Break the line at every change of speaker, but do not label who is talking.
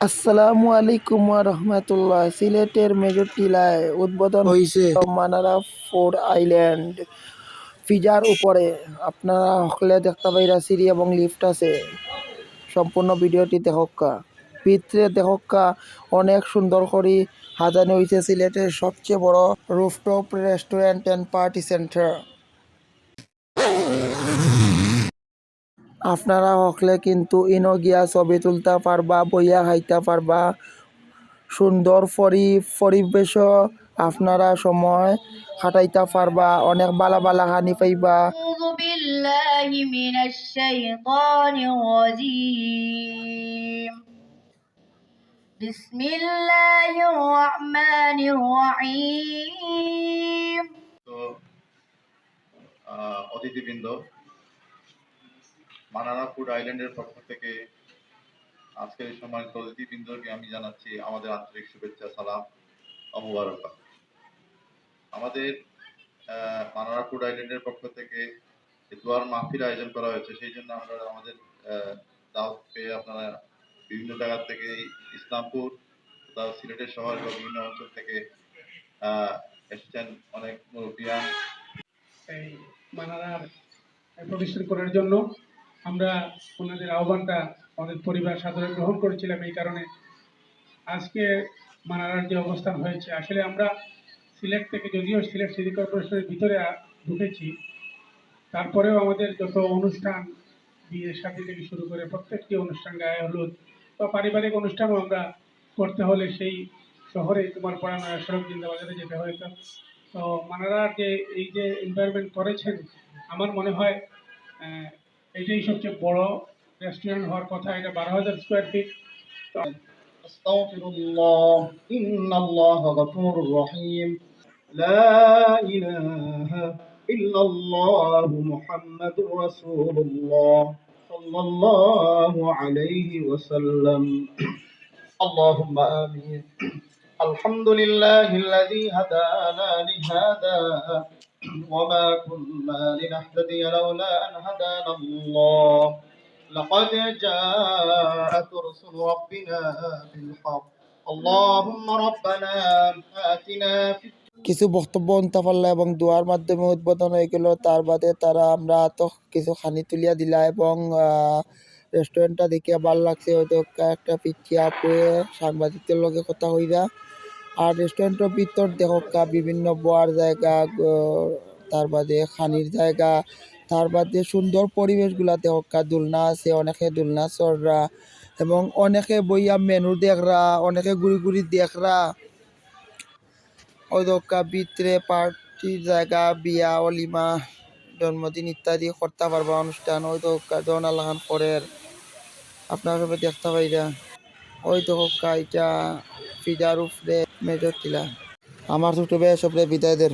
আসসালামু আলাইকুম রহমতুল্লাহ। সিলেটের মেজর টিলায় উদ্বোধন হয়েছে মানারা ফোর আইল্যান্ড। ফিজার উপরে। আপনারা হকলে দেখতে পাইরা সিঁড়ি এবং লিফট আছে। সম্পূর্ণ ভিডিওটি দেখক্কা। ভিতরে দেখক্কা অনেক সুন্দর করে সাজানো হয়েছে সিলেটের সবচেয়ে বড় rooftop restaurant and party centre. আপনারা হকলে কিন্তু ইনো গিয়া ছবি তুলতে পারবা বইয়া খাইতে পারবা সুন্দর পরি পরিবেশ আপনারা সময় কাটাইতে পারবা অনেক বালা বালা হানি পাইবা
أعوذ بالله من الشيطان الرجيم بسم الله الرحمن الرحيم
তো আহ, অতিথিবৃন্দ মানানা ফুড আইল্যান্ডের পক্ষ থেকে আজকের সম্মানিত অতিথিবৃন্দকে আমি জানাচ্ছি আমাদের আন্তরিক শুভেচ্ছা, সালাম অমুবারকা আমাদের মানানা ফুড আইল্যান্ডের পক্ষ থেকে দোয়ার মাহফিল আয়োজন করা হয়েছে, সেই জন্য আমরা আমাদের দাওয়াত পেয়ে আপনারা বিভিন্ন জায়গা থেকে ইসলামপুর তথা সিলেটের শহর বা বিভিন্ন অঞ্চল থেকে এসেছেন অনেক মুরব্বিয়ান।
এই মানারার প্রতিষ্ঠান করার জন্য আমরা ওনাদের আহ্বানটা আমাদের পরিবার সাদরে গ্রহণ করেছিলাম এই কারণে আজকে মানারার যে অবস্থান হয়েছে, আসলে আমরা সিলেট থেকে যদিও সিলেট সিটি কর্পোরেশনের ভিতরে ঢুকেছি, তারপরেও আমাদের যত অনুষ্ঠান বিয়ে শাদী থেকে শুরু করে প্রত্যেকটি অনুষ্ঠান গায়ে হলুদ বা পারিবারিক অনুষ্ঠানও আমরা করতে হলে সেই শহরে তোমার পড়ানো সড়ক জিন্দাবাজারে যেতে হয়তো তো মানারার যে এই যে এনভায়রনমেন্ট করেছেন, আমার মনে হয় এটাই সবচেয়ে বড় রেস্টুরেন্ট হওয়ার কথা এটা বারো হাজার স্কোয়ার ফিট
أستغفر الله إن الله غفور رحيم لا إله إلا الله محمد رسول الله صلى الله عليه وسلم اللهم آمين الحمد لله الذي هدانا لهذا وما كنا لنهتدي لولا أن هدانا الله لقد جاءت رسل ربنا بالحق اللهم ربنا آتنا في
কিছু বক্তব্য অন্তফাল্লা এবং দোয়ার মাধ্যমে উদ্বোধন হয়ে গেল তার বাদে তারা আমরা তো কিছু খানি তুলিয়া দিলা এবং রেস্টুরেন্টটা দেখে ভালো লাগছে, হয়তো একটা পিচিয়া পুয়ে সাংবাদিকদের লগে কথা হইরা আর রেস্টুরেন্টের ভিতর দেখো কা বিভিন্ন বোয়ার জায়গা তার বাদে খানির জায়গা, তার বাদে সুন্দর পরিবেশগুলা দেখো কা, দোলনা আছে, অনেকে দোলনা চড়রা, এবং অনেকে বইয়া মেনু দেখরা, অনেকে ঘুরি ঘুরি দেখরা। অদকা ভিতরে পার্টির জায়গা, বিয়া, অলিমা, জন্মদিন ইত্যাদি করতে পারবা অনুষ্ঠান ওই তো জন আল্লাহান করের। আপনার দেখতে পাইরা ওই তো কাইটা ফিজার উপরে মেজর টিলা। আমার ছোট ভাই সবরে বিদায়দের